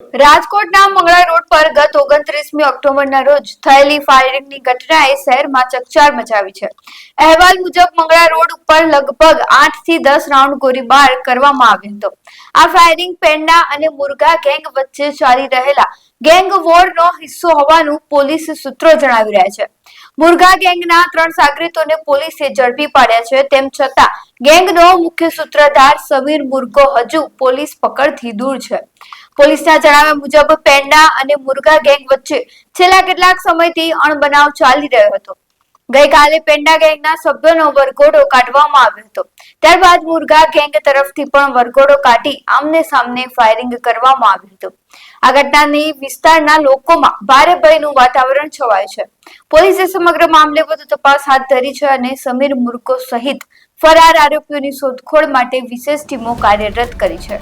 રાજકોટના મંગળા રોડ પર ગત ઓગણત્રીસમી ઓક્ટોબરના રોજ થયેલી ફાયરિંગની ઘટનાએ શહેરમાં ચકચાર મચાવી છે. અહેવાલ મુજબ મંગળા રોડ ઉપર લગભગ આઠથી દસ રાઉન્ડ ગોળીબાર કરવામાં આવ્યો હતો. આ ફાયરિંગ પેંડા અને મુરગા ગેંગ વચ્ચે ચાલી રહેલા ગેંગ વોરનો હિસ્સો હોવાનું પોલીસ સૂત્રો જણાવી રહ્યા છે. મુરગા ગેંગના ત્રણ સાગરીતોને પોલીસે ઝડપી પાડ્યા છે. તેમ છતાં, ગેંગનો મુખ્ય સૂત્રધાર સમીર મુરગો હજુ પોલીસ પકડથી દૂર છે. પોલીસના જણાવ્યા મુજબ, પેંડા અને મુરગા ગેંગ વચ્ચે છેલ્લા કેટલાક સમયથી અણબનાવ ચાલી રહ્યો હતો. ગઈકાલે પેંડા ગેંગના સભ્યોનો વરઘોડો કાઢવામાં આવ્યો હતો. ત્યારબાદ મુરઘા ગેંગ તરફથી પણ વરઘોડો કાઢી આમને સામને ફાયરિંગ કરવામાં આવ્યું હતું. આ ઘટનાની વિસ્તારના લોકોમાં ભારે ભયનું વાતાવરણ છવાયું છે. પોલીસે સમગ્ર મામલે વધુ તપાસ હાથ ધરી છે અને સમીર મુર્કો સહિત ફરાર આરોપીઓની શોધખોળ માટે વિશેષ ટીમો કાર્યરત કરી છે.